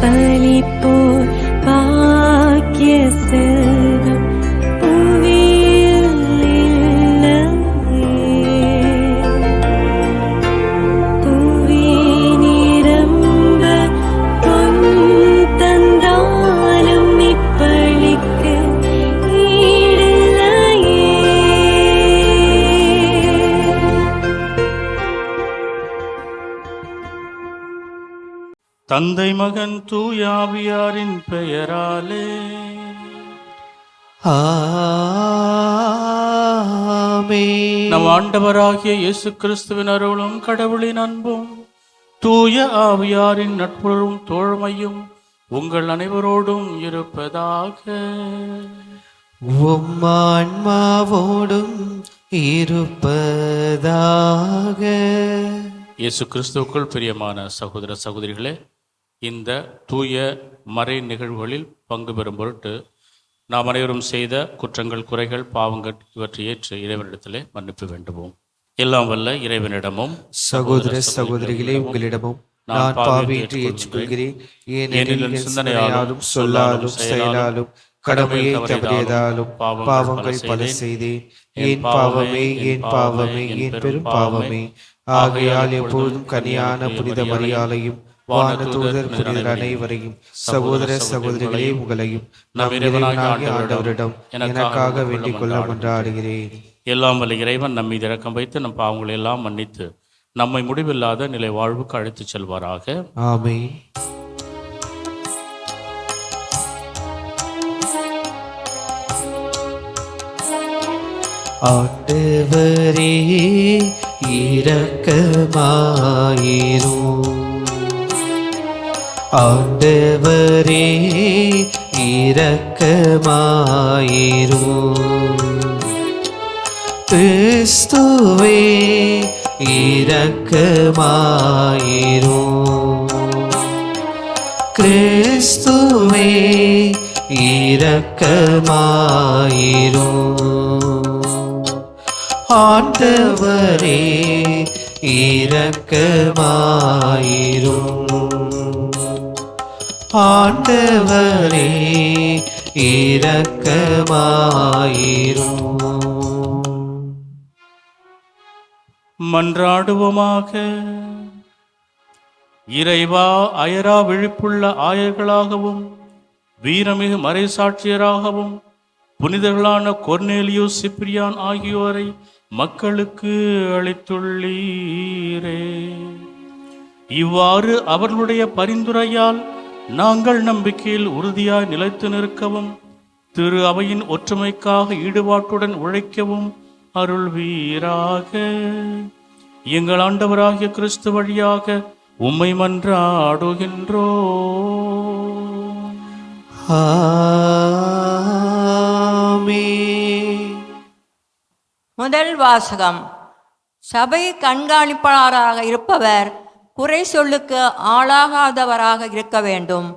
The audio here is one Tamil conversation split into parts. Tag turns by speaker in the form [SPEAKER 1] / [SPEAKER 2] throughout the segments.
[SPEAKER 1] 百里不
[SPEAKER 2] தந்தை மகன் தூயாவியாரின் பெயராலே. நம் ஆண்டவராகிய இயேசு கிறிஸ்துவின் அருளும் கடவுளின் அன்பும் தூய ஆவியாரின் நட்புறவும் தோழமையும் உங்கள் அனைவரோடும் இருப்பதாக.
[SPEAKER 3] உம் ஆன்மாவோடும் இருப்பதாக.
[SPEAKER 2] இயேசு கிறிஸ்துவுக்குள் பிரியமான சகோதர சகோதரிகளே இந்த தூய மறை நிகழ்வுகளில் பங்கு பெறும் பொருட்டு நாம் அனைவரும் செய்த குற்றங்கள் குறைகள் பாவங்கள் இவற்றை ஏற்று இறைவனிடத்திலே மன்னிப்பு வேண்டுவோம். எல்லாம் வல்ல இறைவனிடமும்
[SPEAKER 3] சகோதர சகோதரிகளே உங்களிடமும் நான் பாவியின்றி ஏற்றுக்கொள்கிறேன். ஏனெனில் சிந்தனையாலும் சொல்லாலும் செயலாலும் கடமையை தவறியதாலும் பாவங்கள் பல செய்தேன். என் பாவமே என் பாவமே என் பெரும் பாவமே? ஆகையால் எப்பொழுதும் கனியான புனித மரியாதையும் வான தூதர் புனிதர் அனைவரையும் சகோதர சகோதரிகளே உங்களையும் நம் இறைவனாகிய ஆண்டவரிடம் எனக்காக வேண்டிக் கொள்ள கொண்டாடுகிறேன்.
[SPEAKER 2] எல்லாம் வல்ல இறைவன் நம் மீது இரக்கம் வைத்து நம் பாவங்களை எல்லாம் மன்னித்து நம்மை முடிவில்லாத நிலை வாழ்வுக்கு அழைத்துச் செல்வாராக.
[SPEAKER 3] ஆமென். ஆண்டவரே இரக்கமாயிரும். ஆண்டவரே இரக்கமாயிரும். கிறிஸ்துவே இரக்கமாயிரும். கிறிஸ்துவே இரக்கமாயிரும். ஆண்டவரே இரக்கமாயிரும். ஆண்டவரே இரக்கமாயிரும்.
[SPEAKER 2] மன்றாடுவோமாக. இறைவா அயரா விழிப்புள்ள ஆயர்களாகவும் வீரமிகு மறைசாட்சியராகவும் புனிதர்களான கொர்னேலியோ சிப்ரியான் ஆகியோரை மக்களுக்கு அளித்துள்ளீரே. இவ்வாறு அவர்களுடைய பரிந்துரையால் நாங்கள் நம்பிக்கையில் உறுதியாய் நிலைத்து நிற்கவும் திரு அவையின் ஒற்றுமைக்காக ஈடுபாட்டுடன் உழைக்கவும் அருள்வீராக. எங்கள் ஆண்டவராகிய கிறிஸ்து வழியாக உம்மை மன்றாடுகின்றோ.
[SPEAKER 4] முதல் வாசகம். சபை கண்காணிப்பாளராக இருப்பவர் குறை சொல்லுக்கு ஆளாகாதவராக இருக்க வேண்டும்.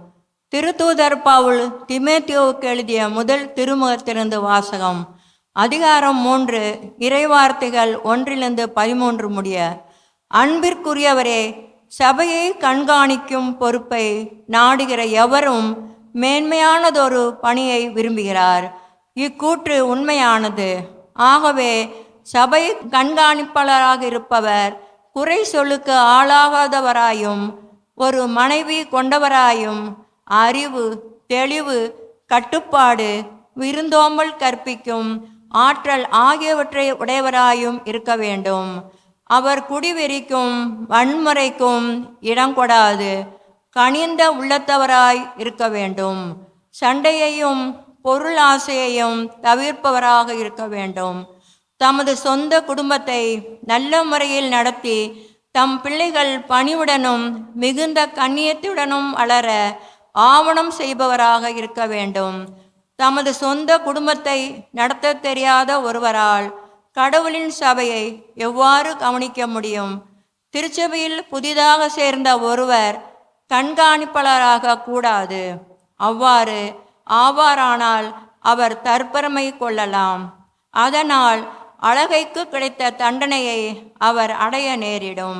[SPEAKER 4] திருத்தூதர் பவுல் திமேத்தியோவுக்கு எழுதிய முதல் திருமுகத்திலிருந்து வாசகம். அதிகாரம் மூன்று இறைவார்த்தைகள் ஒன்றிலிருந்து பதிமூன்று முடிய அன்பிற்குரியவரே சபையை கண்காணிக்கும் பொறுப்பை நாடுகிற எவரும் மேன்மையானதொரு பணியை விரும்புகிறார். இக்கூற்று உண்மையானது. ஆகவே சபை கண்காணிப்பாளராக இருப்பவர் குறை சொல்லுக்கு ஆளாகாதவராயும் ஒரு மனைவி கொண்டவராயும் அறிவு தெளிவு கட்டுப்பாடு விருந்தோம்பல் கற்பிக்கும் ஆற்றல் ஆகியவற்றை உடையவராயும் இருக்க வேண்டும். அவர் குடிவெறிக்கும் வன்முறைக்கும் இடம் கொடாது. கனிந்த உள்ளத்தவராய் இருக்க வேண்டும். சண்டையையும் பொருள் ஆசையையும் தவிர்ப்பவராக இருக்க வேண்டும். தமது சொந்த குடும்பத்தை நல்ல முறையில் நடத்தி தம் பிள்ளைகள் பணிவுடனும் மிகுந்த கண்ணியத்துடனும் வளர ஆவணம் செய்பவராக இருக்க வேண்டும். தமது சொந்த குடும்பத்தை நடத்த தெரியாத ஒருவரால் கடவுளின் சபையை எவ்வாறு கவனிக்க முடியும்? திருச்சபையில் புதிதாக சேர்ந்த ஒருவர் கண்காணிப்பாளராக கூடாது. அவ்வாறு ஆவாரானால் அவர் தற்பெருமை கொள்ளலாம். அதனால் அழகைக்கு கிடைத்த தண்டனையை அவர் அடைய நேரிடும்.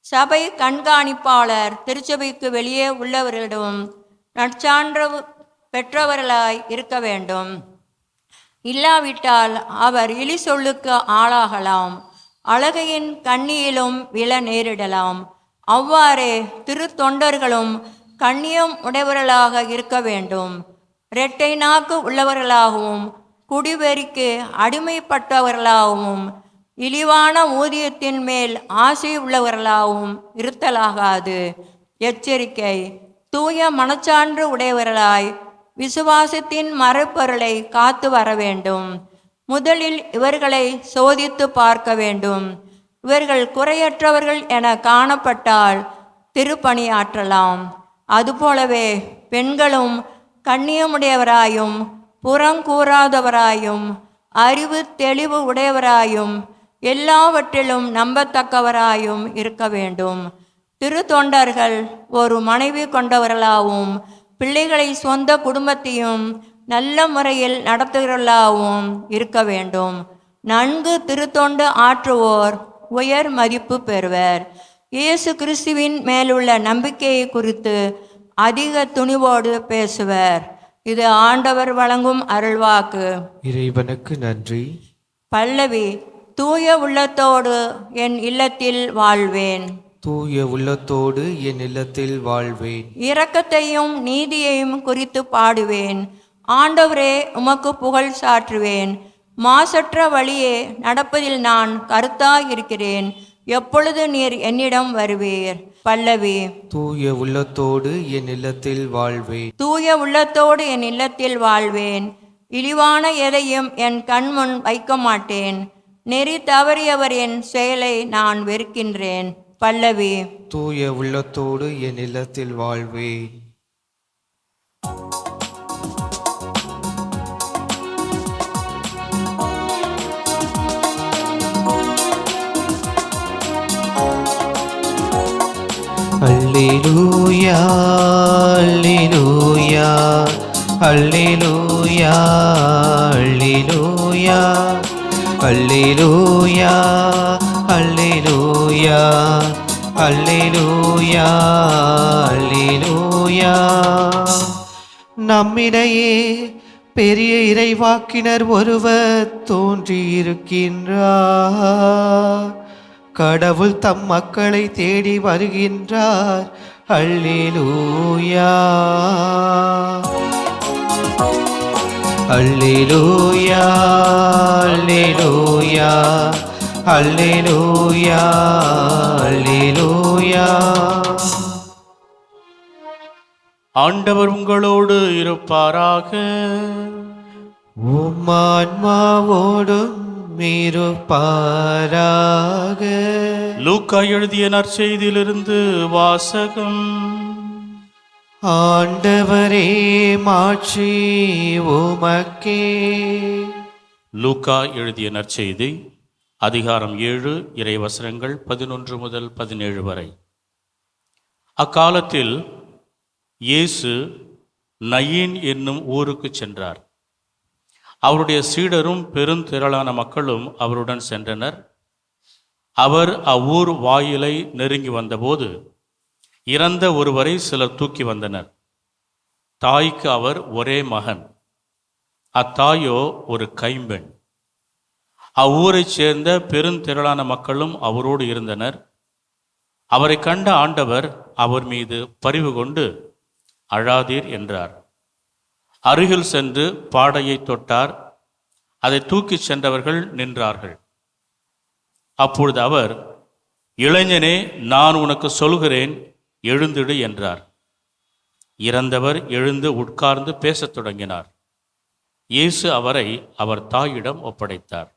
[SPEAKER 4] சபை கண்காணிப்பாளர் திருச்சபைக்கு வெளியே உள்ளவர்களிடம் நற்சான்று பெற்றவர்களாய் இருக்க வேண்டும். இல்லாவிட்டால் அவர் இழி சொல்லுக்கு ஆளாகலாம். அழகையின் கண்ணியிலும் விழ நேரிடலாம். அவ்வாறே திருத்தொண்டர்களும் கண்ணியம் உடையவர்களாக இருக்க வேண்டும். இரட்டை நாக்கு உள்ளவர்களாகவும் குடிவெறிக்கு அடிமைப்பட்டவர்களாகவும் இழிவான ஊதியத்தின் மேல் ஆசை உள்ளவர்களாகவும் இருத்தலாகாது. எச்சரிக்கை தூய மனச்சான்று உடையவர்களாய் விசுவாசத்தின் மறைப்பொருளை காத்து வர வேண்டும். முதலில் இவர்களை சோதித்து பார்க்க வேண்டும். இவர்கள் குறையற்றவர்கள் என காணப்பட்டால் திருப்பணியாற்றலாம். அதுபோலவே பெண்களும் கண்ணியமுடையவராயும் புறங்கூறாதவராயும் அறிவு தெளிவு உடையவராயும் எல்லாவற்றிலும் நம்பத்தக்கவராயும் இருக்க வேண்டும். திருத்தொண்டர்கள் ஒரு மனைவி கொண்டவர்களாகவும் பிள்ளைகளை சொந்த குடும்பத்தையும் நல்ல முறையில் நடத்துகிறவர்களாகவும் இருக்க வேண்டும். நன்கு திருத்தொண்டு ஆற்றுவோர் உயர் மதிப்பு பெறுவர். இயேசு கிறிஸ்துவின் மேலுள்ள நம்பிக்கையை குறித்து அதிக துணிவோடு பேசுவர். இது ஆண்டவர் வழங்கும் அருள்வாக்கு.
[SPEAKER 3] இறைவனுக்கு நன்றி.
[SPEAKER 4] பல்லவி தூய உள்ளத்தோடு என் இல்லத்தில் வாழ்வேன்.
[SPEAKER 3] தூய உள்ளத்தோடு என் இல்லத்தில் வாழ்வேன்.
[SPEAKER 4] இரக்கத்தையும் நீதியையும் குறித்து பாடுவேன். ஆண்டவரே உமக்கு புகழ் சாற்றுவேன். மாசற்ற வழியே நடப்பதில் நான் கருத்தாய் இருக்கிறேன். எப்பொழுது நீர் என்னிடம் வருவீர்? பல்லவி.
[SPEAKER 3] தூய உள்ளத்தோடு என் இல்லத்தில் வாழ்வேன்.
[SPEAKER 4] தூய உள்ளத்தோடு என் இல்லத்தில் வாழ்வேன். இழிவான எதையும் என் கண்முன் வைக்க மாட்டேன் நெறி தவறியவரின் செயலை நான் வெறுக்கின்றேன். பல்லவி.
[SPEAKER 3] தூய உள்ளத்தோடு என் இல்லத்தில் வாழ்வேன். அல்லேலூயா அல்லேலூயா அல்லேலூயா அல்லேலூயா அல்லேலூயா அல்லேலூயா அல்லேலூயா அல்லேலூயா நம்மிடையே பெரிய இறைவாக்கினர் ஒருவர் தோன்றியிருக்கின்றார். கடவுள் தம் மக்களை தேடி வருகின்றார். அல்லேலூயா. அல்லேலூயா அல்லேலூயா அல்லேலூயா அல்லேலூயா.
[SPEAKER 2] ஆண்டவர் உங்களோடு இருப்பாராக.
[SPEAKER 3] உம்மான்மாவோடும் இருப்பாராக
[SPEAKER 2] லூக்கா எழுதிய நற்செய்தியிலிருந்து வாசகம்.
[SPEAKER 3] ஆண்டவரே மாட்சி உமக்கே.
[SPEAKER 2] லூக்கா எழுதிய நற்செய்தி அதிகாரம் ஏழு இறைவசனங்கள் பதினொன்று முதல் பதினேழு வரை. அக்காலத்தில் இயேசு நயீன் என்னும் ஊருக்கு சென்றார். அவருடைய சீடரும் பெருந்திரளான மக்களும் அவருடன் சென்றனர். அவர் அவ்வூர் வாயிலை நெருங்கி வந்தபோது இறந்த ஒருவரை சிலர் தூக்கி வந்தனர். தாய்க்கு அவர் ஒரே மகன். அத்தாயோ ஒரு கைம்பெண். அவ்வூரைச் சேர்ந்த பெருந்திரளான மக்களும் அவரோடு இருந்தனர். அவரை கண்ட ஆண்டவர் அவர் மீது பரிவு கொண்டு அழாதீர் என்றார். அருகில் சென்று பாடையை தொட்டார். அதை தூக்கிச் சென்றவர்கள் நின்றார்கள். அப்பொழுது அவர் இளைஞனே நான் உனக்கு சொல்கிறேன் எழுந்திடு என்றார். இறந்தவர் எழுந்து உட்கார்ந்து பேசத் தொடங்கினார். இயேசு அவரை அவர் தாயிடம் ஒப்படைத்தார்.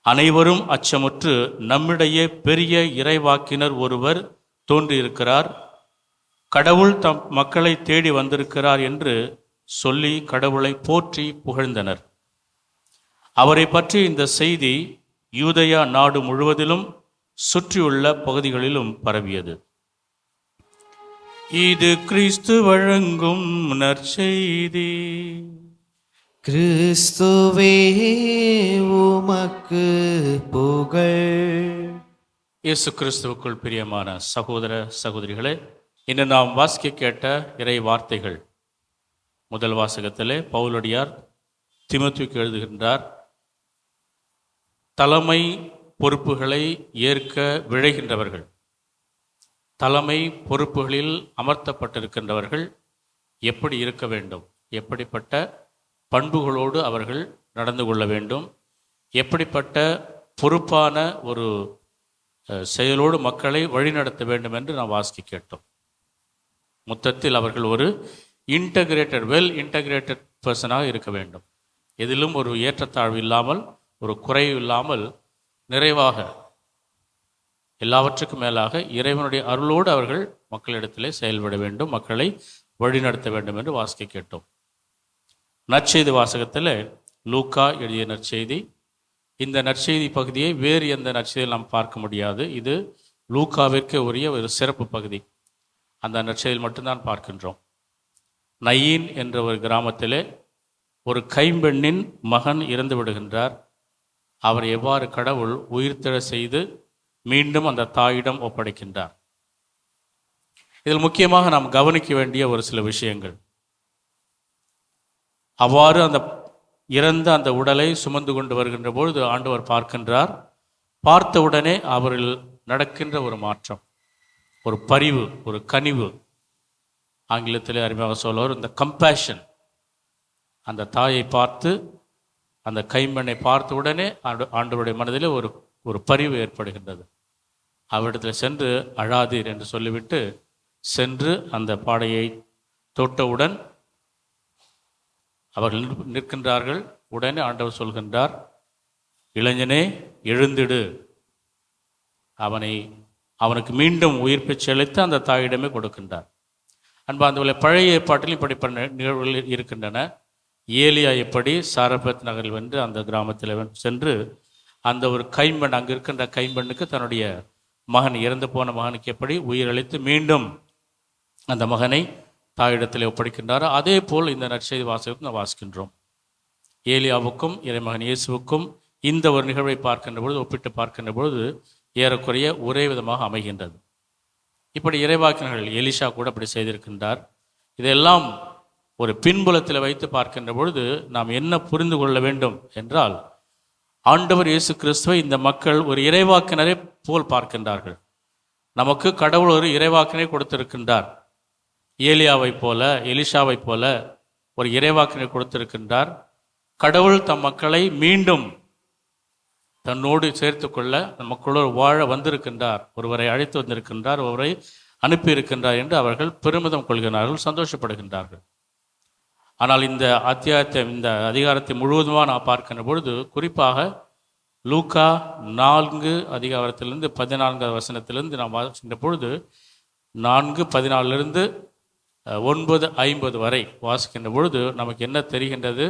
[SPEAKER 2] அனைவரும் அச்சமுற்று நம்மிடையே பெரிய இறைவாக்கினர் ஒருவர் தோன்றியிருக்கிறார். கடவுள் தம் மக்களை தேடி வந்திருக்கிறார் என்று சொல்லி கடவுளை போற்றி புகழ்ந்தனர். அவரை பற்றி இந்த செய்தி யூதயா நாடு முழுவதிலும் சுற்றியுள்ள பகுதிகளிலும் பரவியது. இது கிறிஸ்து வழங்கும் நற்செய்தி
[SPEAKER 3] கிறிஸ்துவே உமக்கு புகழ்.
[SPEAKER 2] இயேசு கிறிஸ்துவுக்குள் பிரியமான சகோதர சகோதரிகளே இன்று நாம் வாசிக்க கேட்ட இறை வார்த்தைகள் முதல் வாசகத்திலே பவுலடியார் திமுத்துக்கு எழுதுகின்றார் தலைமை பொறுப்புகளை ஏற்க விழைகின்றவர்கள் தலைமை பொறுப்புகளில் அமர்த்தப்பட்டிருக்கின்றவர்கள் எப்படி இருக்க வேண்டும் எப்படிப்பட்ட பண்புகளோடு அவர்கள் நடந்து கொள்ள வேண்டும் எப்படிப்பட்ட பொறுப்பான ஒரு செயலோடு மக்களை வழிநடத்த வேண்டும் என்று நாம் வாசிக்க கேட்டோம். மொத்தத்தில் அவர்கள் ஒரு இன்டகிரேட்டட் வெல் இன்டகிரேட்டட் பர்சனாக இருக்க வேண்டும். எதிலும் ஒரு ஏற்றத்தாழ்வு இல்லாமல் ஒரு குறைவு இல்லாமல் நிறைவாக எல்லாவற்றுக்கும் மேலாக இறைவனுடைய அருளோடு அவர்கள் மக்களிடத்திலே செயல்பட வேண்டும் மக்களை வழிநடத்த வேண்டும் என்று வாசிக்க கேட்டோம். நற்செய்தி வாசகத்தில் லூக்கா எழுதிய நற்செய்தி. இந்த நற்செய்தி பகுதியை வேறு எந்த நற்செய்தியில் நாம் பார்க்க முடியாது. இது லூக்காவிற்கு உரிய ஒரு சிறப்பு பகுதி. அந்த நற்செய்தியில் மட்டும்தான் பார்க்கின்றோம். நயீன் என்ற ஒரு கிராமத்திலே ஒரு கைம்பெண்ணின் மகன் இறந்து விடுகின்றார். அவர் எவ்வாறு கடவுள் உயிர்த்தெழ செய்து மீண்டும் அந்த தாயிடம் ஒப்படைக்கின்றார். இதில் முக்கியமாக நாம் கவனிக்க வேண்டிய ஒரு சில விஷயங்கள். அவ்வாறு அந்த இறந்த அந்த உடலை சுமந்து கொண்டு வருகின்ற பொழுது ஆண்டவர் பார்க்கின்றார். பார்த்தவுடனே அவரில் நடக்கின்ற ஒரு மாற்றம் ஒரு பரிவு ஒரு கனிவு ஆங்கிலத்தில் அருமையாக சொல்லுவார் இந்த கம்பேஷன் அந்த தாயை பார்த்து அந்த கைம்பெண்ணை பார்த்த உடனே ஆண்டு ஆண்டவருடைய மனதில் ஒரு ஒரு பரிவு ஏற்படுகின்றது. அவரிடத்தில் சென்று அழாதீர் என்று சொல்லிவிட்டு சென்று அந்த பாடையை தொட்டவுடன் அவர்கள் நிற்கின்றார்கள். உடனே ஆண்டவர் சொல்கின்றார் இளைஞனே எழுந்திடு. அவனை அவனுக்கு மீண்டும் உயிர் பிச்சை அந்த தாயிடமே கொடுக்கின்றார். அன்பாந்தவர்களை பழைய ஏற்பாட்டில் இப்படிப்பட்ட நிகழ்வுகள் இருக்கின்றன. ஏலியா எப்படி சாரபத் நகரில் வந்து அந்த கிராமத்தில் சென்று அந்த ஒரு கைம்பெண் அங்கு இருக்கின்ற கைம்பெண்ணுக்கு தன்னுடைய மகன் இறந்து போன மகனுக்கு எப்படி உயிரளித்து மீண்டும் அந்த மகனை தாயிடத்தில் ஒப்படைக்கின்றாரோ அதே போல் இந்த நற்செய்தி வாசகத்தை நாம் வாசிக்கின்றோம். ஏலியாவுக்கும் இறைமகன் இயேசுவுக்கும் இந்த ஒரு நிகழ்வை பார்க்கின்ற பொழுது ஒப்பிட்டு பார்க்கின்ற பொழுது ஏறக்குறைய ஒரே விதமாக அமைகின்றது. இப்படி இறைவாக்கினர்கள் எலிஷா கூட அப்படி செய்திருக்கின்றார். இதெல்லாம் ஒரு பின்புலத்தில் வைத்து பார்க்கின்ற பொழுது நாம் என்ன புரிந்து கொள்ள வேண்டும் என்றால் ஆண்டவர் இயேசு கிறிஸ்துவை இந்த மக்கள் ஒரு இறைவாக்கினரை போல் பார்க்கின்றார்கள். நமக்கு கடவுள் ஒரு இறைவாக்கினை கொடுத்திருக்கின்றார். ஏலியாவைப் போல எலிஷாவைப் போல ஒரு இறைவாக்கினை கொடுத்திருக்கின்றார். கடவுள் தம் மக்களை மீண்டும் தன்னோடு சேர்த்து கொள்ள மக்களோடு வாழ வந்திருக்கின்றார். ஒருவரை அழைத்து வந்திருக்கின்றார் ஒருவரை அனுப்பியிருக்கின்றார் என்று அவர்கள் பெருமிதம் கொள்கிறார்கள் சந்தோஷப்படுகின்றார்கள். ஆனால் இந்த அத்தியாயத்தை இந்த அதிகாரத்தை முழுவதுமாக நான் பார்க்கின்ற பொழுது குறிப்பாக லூக்கா நான்கு அதிகாரத்திலிருந்து பதினான்காவது வசனத்திலிருந்து நாம் வாசிக்கின்ற பொழுது நான்கு பதினாலிருந்து ஒன்பது ஐம்பது வரை வாசிக்கின்ற பொழுது நமக்கு என்ன தெரிகின்றது?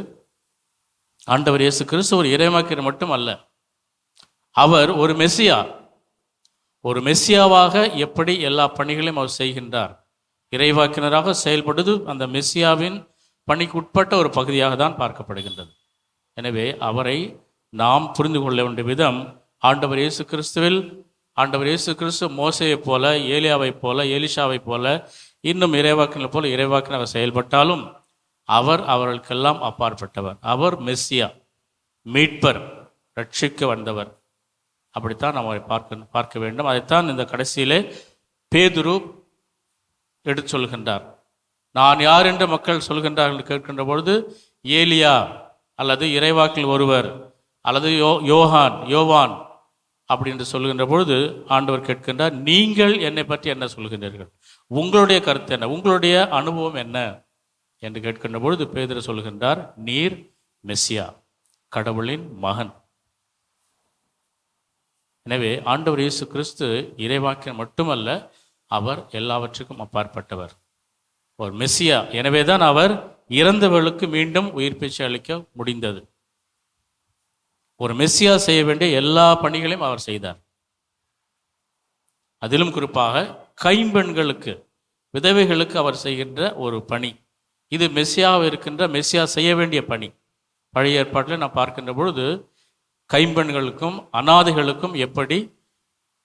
[SPEAKER 2] ஆண்டவர் இயேசு கிறிஸ்து ஒரு இறைமாக்கியர் மட்டும் அல்ல அவர் ஒரு மெஸ்ஸியா. ஒரு மெஸ்ஸியாவாக எப்படி எல்லா பணிகளையும் அவர் செய்கின்றார்? இறைவாக்கினராக செயல்படுவது அந்த மெஸ்ஸியாவின் பணிக்கு உட்பட்ட ஒரு பகுதியாக தான் பார்க்கப்படுகின்றது. எனவே அவரை நாம் புரிந்து கொள்ள வேண்டிய விதம் ஆண்டவர் இயேசு கிறிஸ்துவில் ஆண்டவர் இயேசு கிறிஸ்து மோசையைப் போல ஏலியாவைப் போல ஏலிஷாவைப் போல இன்னும் இறைவாக்கினர் போல இறைவாக்கினர் செயல்பட்டாலும் அவர் அவர்களுக்கெல்லாம் அப்பாற்பட்டவர். அவர் மெஸ்ஸியா மீட்பர் ரட்சிக்க வந்தவர். அப்படித்தான் நம்ம பார்க்க பார்க்க வேண்டும். அதைத்தான் இந்த கடைசியிலே பேதுரு எடுத்து சொல்கின்றார். நான் யார் என்று மக்கள் சொல்கின்றார்கள் என்று கேட்கின்ற பொழுது ஏலியா அல்லது இறைவாக்கில் ஒருவர் அல்லது யோ யோகான் யோவான் அப்படி என்று சொல்கின்ற பொழுது ஆண்டவர் கேட்கின்றார் நீங்கள் என்னை பற்றி என்ன சொல்கின்றீர்கள்? உங்களுடைய கருத்து என்ன? உங்களுடைய அனுபவம் என்ன? என்று கேட்கின்ற பொழுது பேதுரு சொல்கின்றார் நீர் மெஸ்ஸியா கடவுளின் மகன். எனவே ஆண்டவர் இயேசு கிறிஸ்து இறைவாக்கியம் மட்டுமல்ல அவர் எல்லாவற்றுக்கும் அப்பாற்பட்டவர். ஒரு மெஸ்ஸியா. எனவே தான் அவர் இறந்தவர்களுக்கு மீண்டும் உயிர் பேச்சு அளிக்க முடிந்தது. ஒரு மெஸ்ஸியா செய்ய வேண்டிய எல்லா பணிகளையும் அவர் செய்தார். அதிலும் குறிப்பாக கைம்பெண்களுக்கு விதவைகளுக்கு அவர் செய்கின்ற ஒரு பணி. இது மெஸ்ஸியாக இருக்கின்ற மெஸ்ஸியா செய்ய வேண்டிய பணி. பழைய ஏற்பாட்டில் நான் பார்க்கின்ற பொழுது கைம்பெண்களுக்கும் அனாதைகளுக்கும் எப்படி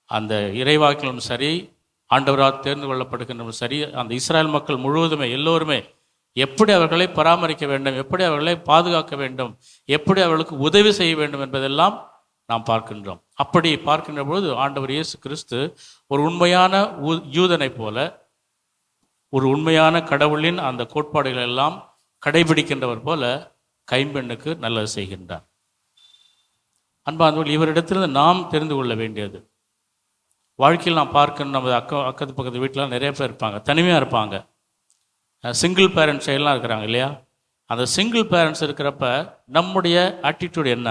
[SPEAKER 2] அந்த இறைவாக்கிலும் சரி ஆண்டவராக தேர்ந்து கொள்ளப்படுகின்றவர்கள் சரி அந்த இஸ்ராயல் மக்கள் முழுவதுமே எல்லோருமே எப்படி அவர்களை பராமரிக்க வேண்டும் எப்படி அவர்களை பாதுகாக்க வேண்டும் எப்படி அவர்களுக்கு உதவி செய்ய வேண்டும் என்பதெல்லாம் நாம் பார்க்கின்றோம். அப்படி பார்க்கின்ற பொழுது ஆண்டவர் இயேசு கிறிஸ்து ஒரு உண்மையான ஊ- யூதனைப் போல ஒரு உண்மையான கடவுளின் அந்த கோட்பாடுகள் எல்லாம் கடைபிடிக்கின்றவர் போல கைம்பெண்ணுக்கு நல்லது செய்கின்றார். அன்பார்ந்தவர்கள் இவரிடத்திலிருந்து நாம் தெரிந்து கொள்ள வேண்டியது. வாழ்க்கையில் நான் பார்க்கணும் நம்ம அக்கம் அக்கத்து பக்கத்து வீட்டிலலாம் நிறைய பேர் இருப்பாங்க தனிமையாக இருப்பாங்க. சிங்கிள் பேரண்ட்ஸ் எல்லாம் இருக்கிறாங்க இல்லையா? அந்த சிங்கிள் பேரண்ட்ஸ் இருக்கிறப்ப நம்முடைய ஆட்டிடியூட் என்ன?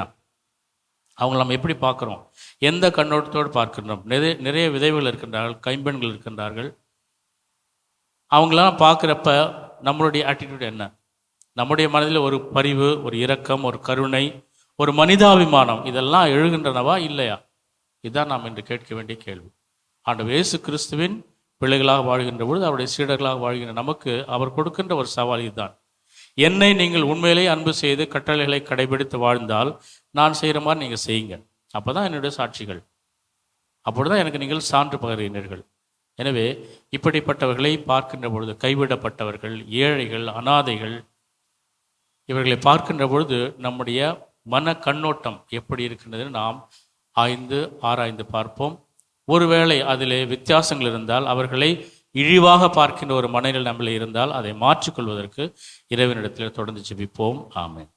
[SPEAKER 2] அவங்கள நம்ம எப்படி பார்க்குறோம்? எந்த கண்ணோட்டத்தோடு பார்க்கின்றோம் நிறைய நிறைய விதைகள் இருக்கின்றார்கள் கைம்பெண்கள் இருக்கின்றார்கள். அவங்களாம் பார்க்குறப்ப நம்மளுடைய ஆட்டிடியூட் என்ன? நம்முடைய மனதில் ஒரு பரிவு ஒரு இரக்கம் ஒரு கருணை ஒரு மனிதாபிமானம். இதெல்லாம் எழுகின்றனவா? இல்லையா? இதுதான் நாம் இன்று கேட்க வேண்டிய கேள்வி. ஆண்டு இயேசு கிறிஸ்துவின் பிள்ளைகளாக வாழ்கின்ற பொழுது அவருடைய சீடர்களாக வாழ்கின்ற நமக்கு அவர் கொடுக்கின்ற ஒரு சவால் இதுதான். என்னை நீங்கள் உண்மையிலே அன்பு செய்து கட்டளைகளை கடைபிடித்து வாழ்ந்தால் நான் செய்கிற மாதிரி நீங்கள் செய்யுங்க. அப்போ தான் என்னுடைய சாட்சிகள். அப்பொழுது தான் எனக்கு நீங்கள் சான்று பகிர்கிறீர்கள். எனவே இப்படிப்பட்டவர்களை பார்க்கின்ற பொழுது கைவிடப்பட்டவர்கள் ஏழைகள் அனாதைகள் இவர்களை பார்க்கின்ற பொழுது நம்முடைய மன கண்ணோட்டம் எப்படி இருக்கின்றது நாம் ஆய்ந்து ஆராய்ந்து பார்ப்போம். ஒருவேளை அதிலே வித்தியாசங்கள் இருந்தால் அவர்களை இழிவாக பார்க்கின்ற ஒரு மனநிலை நம்மளே இருந்தால் அதை மாற்றிக்கொள்வதற்கு இறைவனிடத்தில் தொடர்ந்து ஜெபிப்போம். ஆமென்.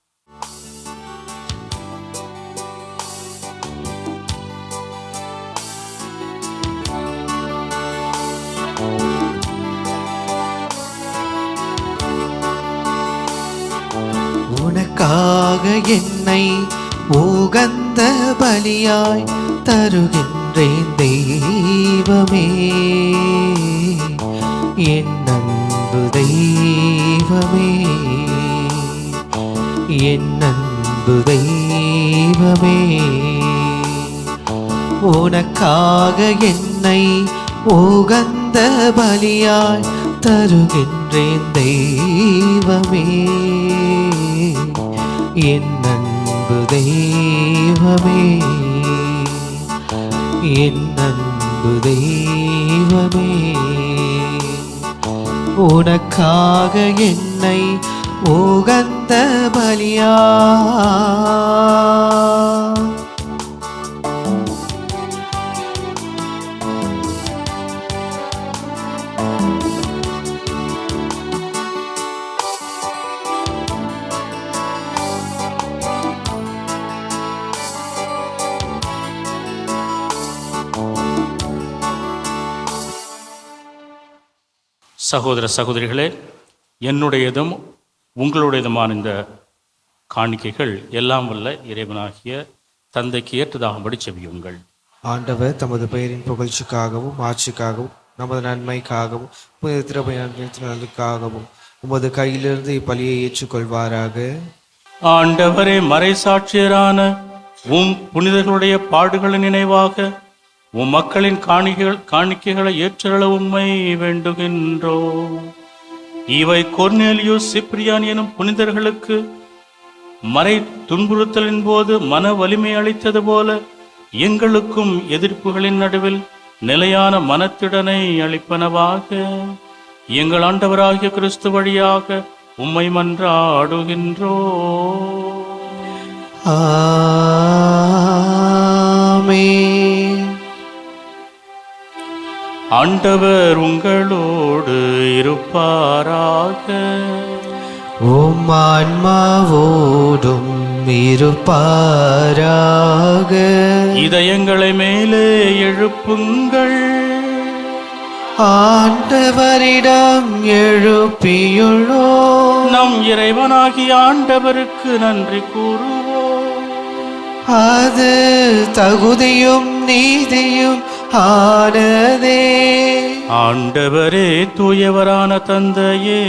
[SPEAKER 3] உனக்காக என்னை உகந்த பலியாய் தருகின்றேன் தெய்வமே. என் அன்பு தெய்வமே. என் அன்பு தெய்வமே. உனக்காக என்னை உகந்த பலியாய் தருகின்றேன் தெய்வமே. என் அன்பு தெய்வமே என் அன்பு தெய்வமே உனக்காக என்னை உகந்த பலியா.
[SPEAKER 2] சகோதர சகோதரிகளே என்னுடையதும் உங்களுடையதுமான இந்த காணிக்கைகள் எல்லாம் வல்ல இறைவனாகிய தந்தைக்கு ஏற்றதாகும்படி செவியுங்கள்
[SPEAKER 3] ஆண்டவர் தமது பெயரின் புகழ்ச்சிக்காகவும் ஆட்சிக்காகவும் நமது நன்மைக்காகவும் புனித திறமை நலனுக்காகவும் உமது கையிலிருந்து இப்பலியை ஏற்றுக்கொள்வாராக.
[SPEAKER 2] ஆண்டவரே மறைசாட்சியரான உம் புனிதர்களுடைய பாடுகளின் நினைவாக உம் மக்களின் காணிகள் காணிக்கைகளை ஏற்றள உண்மை வேண்டுகின்றோ. இவை கொர்னேலியோ சிப்ரியான் எனும் புனிதர்களுக்கு மறை துன்புறுத்தலின் போது மன வலிமை அளித்தது போல எங்களுக்கும் எதிர்ப்புகளின் நடுவில் நிலையான மனத்திடனை அளிப்பனவாக. எங்கள் ஆண்டவராகிய கிறிஸ்து வழியாக உம்மை மன்றாடுகின்றோ.
[SPEAKER 3] ஆமே
[SPEAKER 2] ஆண்டவர் உங்களோடு இருப்பாராக.
[SPEAKER 3] உம் ஆன்மாவோடும் இருப்பாராக.
[SPEAKER 2] இதயங்களை மேலே எழுப்புங்கள்.
[SPEAKER 3] ஆண்டவரிடம் எழுப்பியுள்ளோ
[SPEAKER 2] நம் இறைவனாகிய ஆண்டவருக்கு நன்றி கூறுவோம்.
[SPEAKER 3] அது தகுதியும் நீதியும் ஆனதே.
[SPEAKER 2] ஆண்டவரே தூயவரான தந்தையே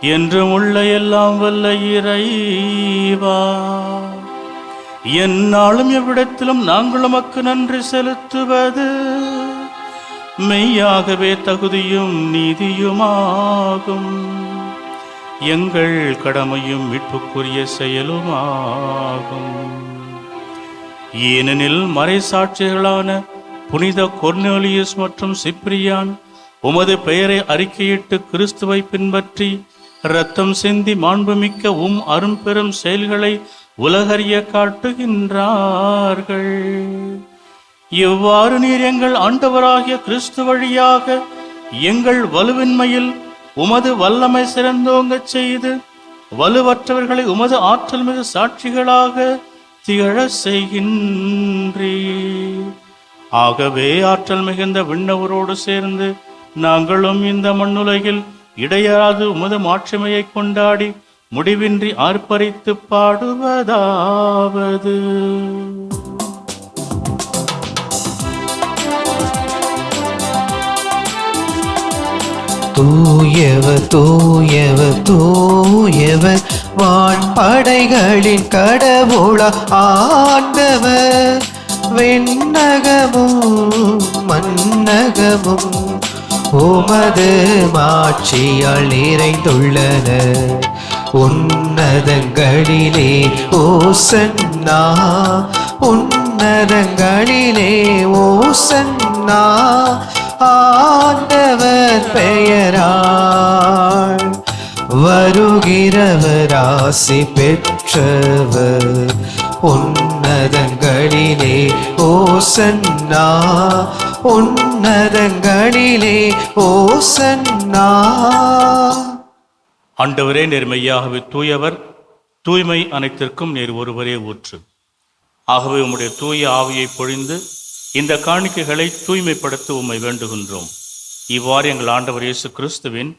[SPEAKER 2] என்றும் உள்ள எல்லாம் வல்ல இறைவா. என்னாலும் எவ்விடத்திலும் நாங்கள் உமக்கு நன்றி செலுத்துவது மெய்யாகவே தகுதியும் நீதியுமாகும். எங்கள் கடமையும் மீட்புக்குரிய செயலுமாகும். ஏனெனில் மறைசாட்சிகளான புனித கொர்னேலியஸ் மற்றும் சிப்ரியான் உமது பெயரை அறிக்கையிட்டு கிறிஸ்துவை பின்பற்றி இரத்தம் சிந்தி மாண்புமிக்க உம் அரும்பெரும் செயல்களை உலகறிய காட்டுகின்றார்கள். இவ்வாறு நீர் எங்கள் ஆண்டவராகிய கிறிஸ்து வழியாக எங்கள் வலுவின்மையில் உமது வல்லமை சிறந்தோங்கச் செய்து வலுவற்றவர்களை உமது ஆற்றல் மிகு சாட்சிகளாக திகழச் செய்கின்றே ஆகவே ஆற்றல் மிகுந்த விண்ணவரோடு சேர்ந்து நாங்களும் இந்த மண்ணுலகில் இடையாது உமது மாட்சிமையை கொண்டாடி முடிவின்றி ஆர்ப்பரித்து பாடுவதாவது.
[SPEAKER 3] தூயவ தூயவ தூயவ வான்படைகளின் கடவுள ஆண்டவர். விண்ணகமும் மன்னகமும் உமது மாட்சியால் நிறைந்துள்ளன. உன்னதங்களிலே ஓசன்னா உன்னதங்களிலே ஓசன்னா ஆண்டவர் பெயரா வருகிறவர் ஆசி பெற்றவர் உன்னதங்களிலே ஓசன்னா உன்னதங்களிலே ஓசன்னா.
[SPEAKER 2] ஆண்டவரே நேர்மையாகவே தூயவர் தூய்மை அனைத்திற்கும் நேர் ஒருவரே ஊற்று. ஆகவே உம்முடைய தூய ஆவியை பொழிந்து இந்த காணிக்கைகளை தூய்மைப்படுத்த உம்மை வேண்டுகின்றோம். இவ்வாறு எங்கள் ஆண்டவர் இயேசு கிறிஸ்துவின்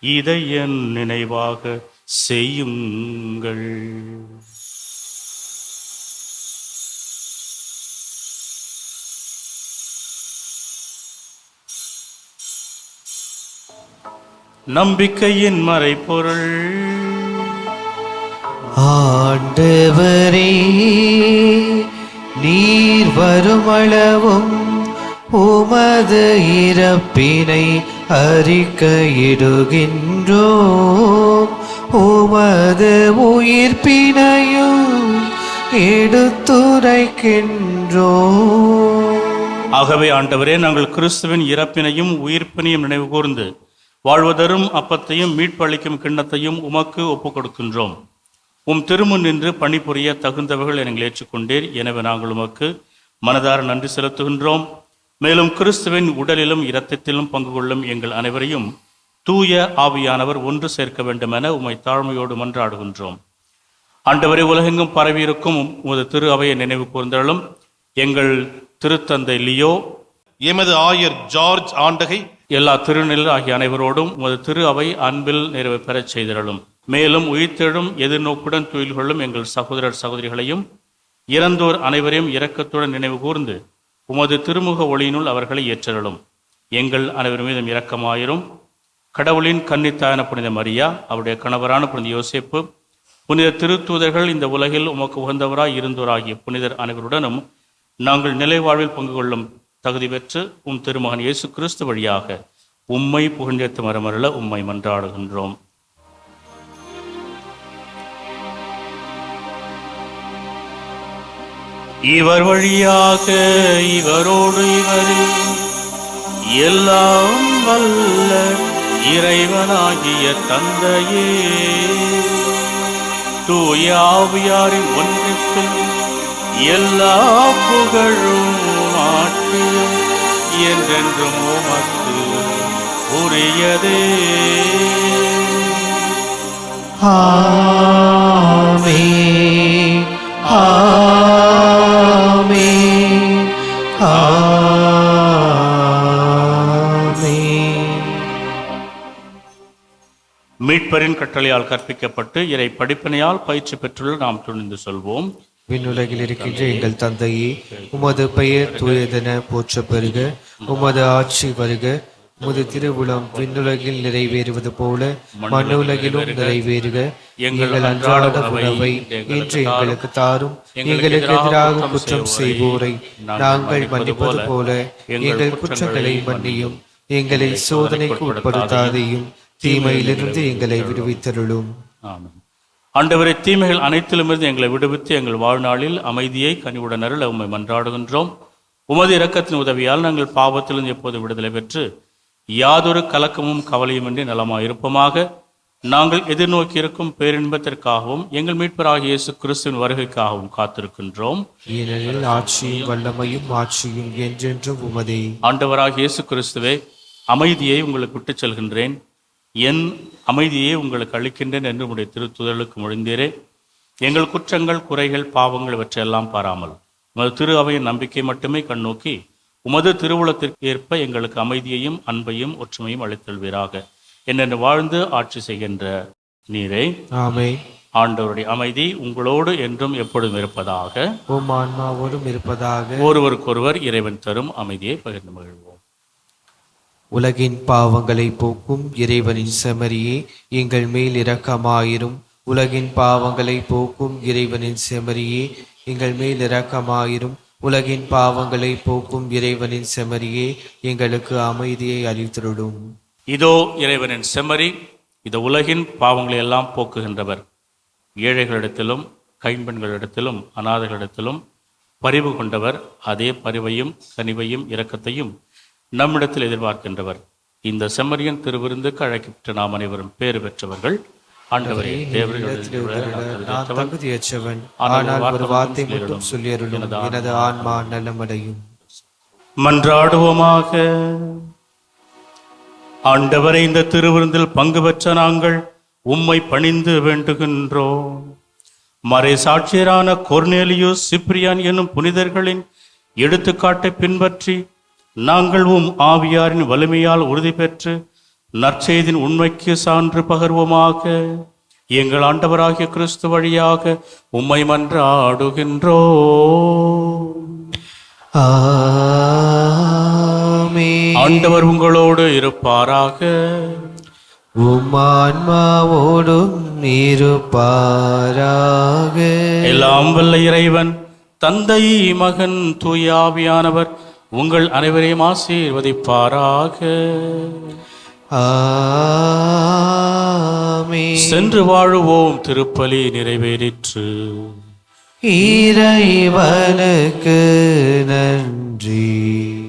[SPEAKER 2] இதை என் நினைவாக செய்யுங்கள். நம்பிக்கையின் மறைபொருள்.
[SPEAKER 3] ஆண்டவரே நீர் வருமளவும் உமது இறப்பினை அறிக்கையிடுகின்றோம். உமது உயிர்ப்பினையும் எடுத்துரைக்கின்றோம்.
[SPEAKER 2] ஆகவே ஆண்டவரே நாங்கள் கிறிஸ்துவின் இறப்பினையும் உயிர்ப்பினையும் நினைவு கூர்ந்து வாழ்வதரும் அப்பத்தையும் மீட்பளிக்கும் கிண்ணத்தையும் உமக்கு ஒப்புக் கொடுக்கின்றோம் உம் திருமுன் நின்று பணிபுரிய தகுந்தவர்கள் எங்களை ஏற்றுக்கொண்டீர். எனவே நாங்கள் உமக்கு மனதார நன்றி செலுத்துகின்றோம். மேலும் கிறிஸ்துவின் உடலிலும் இரத்தத்திலும் பங்கு கொள்ளும் எங்கள் அனைவரையும் தூய ஆவியானவர் ஒன்று சேர்க்க வேண்டும் என உம்மை தாழ்மையோடு மன்றாடுகின்றோம். ஆண்டவரை உலகெங்கும் பரவியிருக்கும் உமது திரு அவையை நினைவு கூர்ந்தாலும் எங்கள் திருத்தந்தை லியோ
[SPEAKER 5] எமது ஆயர் ஜார்ஜ் ஆண்டகை
[SPEAKER 2] எல்லா திருநிலை ஆகிய அனைவரோடும் உமது திரு அவை அன்பில் நிறைவு பெறச் செய்திடலும் மேலும் உயிர்த்தெழும் எதிர்நோக்குடன் துயில் கொள்ளும் எங்கள் சகோதரர் சகோதரிகளையும் இறந்தோர் அனைவரையும் இரக்கத்துடன் நினைவு கூர்ந்து உமது திருமுக ஒளியினுள் அவர்களை ஏற்றலும் எங்கள் அனைவர் மீதும் இரக்கமாயிரும். கடவுளின் கன்னித்தாயன புனித மரியா அவருடைய கணவரான புனித யோசிப்பு புனித திருத்தூதர்கள் இந்த உலகில் உமக்கு உகந்தவராய் இருந்தோராகிய புனிதர் அனைவருடனும் நாங்கள் நிலை வாழ்வில் பங்கு கொள்ளும் தகுதி பெற்று உம் திருமகன் இயேசு கிறிஸ்து வழியாக உம்மை புகழ்ந்தேத்து மரமருள உம்மை மன்றாடுகின்றோம். இவர் வழியாக இவரோடு இவரில் எல்லாம் வல்ல இறைவனாகிய தந்தையே. தூயாவியாரின் ஆவியாரின் எல்லா புகழும் ஆட்சியும் என்றென்றும் உமக்கு உரியதே.
[SPEAKER 3] ஆமே
[SPEAKER 2] மீட்பரின் கட்டளையால் கற்பிக்கப்பட்டு இறை படிப்பினையால் பயிற்சி பெற்றுள்ள நாம் துணிந்து சொல்வோம்.
[SPEAKER 3] விண்ணுலகில் இருக்கின்ற எங்கள் தந்தையே உமது பெயர் தூயதென போற்ற பெறுக உமது ஆட்சி வருக. உமது திருவுளம் விண்ணுலகில் நிறைவேறுவது போல மண்ணுலகிலும் நிறைவேறுக. எங்கள் அன்றாட உணவை இன்று எங்களுக்கு தாரும். எங்களுக்கு எதிராக குற்றம் செய்வோரை நாங்கள் மன்னிப்பது போல. எங்கள் குற்றங்களை மன்னியும். எங்களை சோதனைக்கு உட்படுத்தாதையும். தீமையிலிருந்து எங்களை விடுவித்தருளும்.
[SPEAKER 2] ஆண்டவரை தீமைகள் அனைத்திலுமிருந்து எங்களை விடுவித்து எங்கள் வாழ்நாளில் அமைதியை கனிவுடன் அருள உம்மை மன்றாடுகின்றோம். உமது இரக்கத்தின் உதவியால் நாங்கள் பாவத்திலிருந்து எப்போது விடுதலை பெற்று யாதொரு கலக்கமும் கவலையுமின்றி நலமாய் இருப்போமாக நாங்கள் எதிர்நோக்கி இருக்கும் பேரின்பத்திற்காகவும் எங்கள் மீட்பராகிய இயேசு கிறிஸ்துவின் வருகைக்காகவும் காத்திருக்கின்றோம்.
[SPEAKER 3] ஏனெனில் ஆட்சியும் வல்லமையும் ஆட்சியும் என்றென்றும் உமதே.
[SPEAKER 2] ஆண்டவராகிய இயேசு கிறிஸ்துவே அமைதியை உங்களுக்கு விட்டுச் செல்கின்றேன். என் அமைதியை உங்களுக்கு அளிக்கின்றேன் என்று உடைய திருத்துதலுக்கு மொழிந்தீரே. எங்கள் குற்றங்கள் குறைகள் பாவங்கள் இவற்றையெல்லாம் பாராமல் உமது திரு அவையின் நம்பிக்கை மட்டுமே கண்ணோக்கி உமது திருவுளத்திற்கு ஏற்ப எங்களுக்கு அமைதியையும் அன்பையும் ஒற்றுமையும் அளித்தல்வீராக என்னென்று வாழ்ந்து ஆட்சி செய்கின்ற நீரே.
[SPEAKER 3] ஆமே
[SPEAKER 2] ஆண்டவருடைய அமைதி உங்களோடு என்றும் எப்பொழுதும் இருப்பதாக.
[SPEAKER 3] இருப்பதாக.
[SPEAKER 2] ஒருவருக்கொருவர் இறைவன் தரும் அமைதியை பகிர்ந்து மகிழ்வோம்.
[SPEAKER 3] உலகின் பாவங்களை போக்கும் இறைவனின் செமரியே எங்கள் மேல் இரக்கமாயிரும். உலகின் பாவங்களை போக்கும் இறைவனின் செமரியே எங்கள் மேல் இரக்கமாயிரும். உலகின் பாவங்களை போக்கும் இறைவனின் செமரியே எங்களுக்கு அமைதியை அளித்திருடும்
[SPEAKER 2] இதோ இறைவனின் செமரி இந்த உலகின் பாவங்களை எல்லாம் போக்குகின்றவர். ஏழைகளிடத்திலும் கைம்பெண்களிடத்திலும் அநாதைகளிடத்திலும் பரிவு கொண்டவர். அதே பரிவையும் கனிவையும் இரக்கத்தையும் நம்மிடத்தில் எதிர்பார்க்கின்றவர். இந்த செம்மறியின் திருவிருந்துக்கு அழைக்கப்பட்ட நாம் அனைவரும் பேறு பெற்றவர்கள். ஆண்டவரே
[SPEAKER 3] நான் தகுதியற்றவன். ஆனால் ஒரு வார்த்தை மட்டும் சொல்லியருளும். எனது ஆன்மா நலமடையும்.
[SPEAKER 2] மன்றாடுவோமாக. ஆண்டவரை இந்த திருவிருந்தில் பங்கு பெற்ற நாங்கள் உம்மை பணிந்து வேண்டுகின்றோம். மறை சாட்சியரான கொர்னேலியோஸ் சிப்ரியான் என்னும் புனிதர்களின் எடுத்துக்காட்டை பின்பற்றி நாங்கள் உம் ஆவியாரின் வலிமையால் உறுதி பெற்று நற்செய்தின் உண்மைக்கு சான்று பகர்வோமாக. எங்கள் ஆண்டவராகிய கிறிஸ்து வழியாக உம்மை மன்றாடுகின்றோம்
[SPEAKER 3] ஆமே
[SPEAKER 2] ஆண்டவர் உங்களோடு இருப்பாராக.
[SPEAKER 3] உம் ஆன்மாவோடும் இருப்பாராக.
[SPEAKER 2] எல்லாம் வல்ல இறைவன் தந்தை மகன் தூயாவியானவர் உங்கள் அனைவரையும் ஆசீர்வதிப்பாராக. சென்று வாழுவோம் திருப்பலி நிறைவேறிற்று.
[SPEAKER 3] இறைவனுக்கு நன்றி.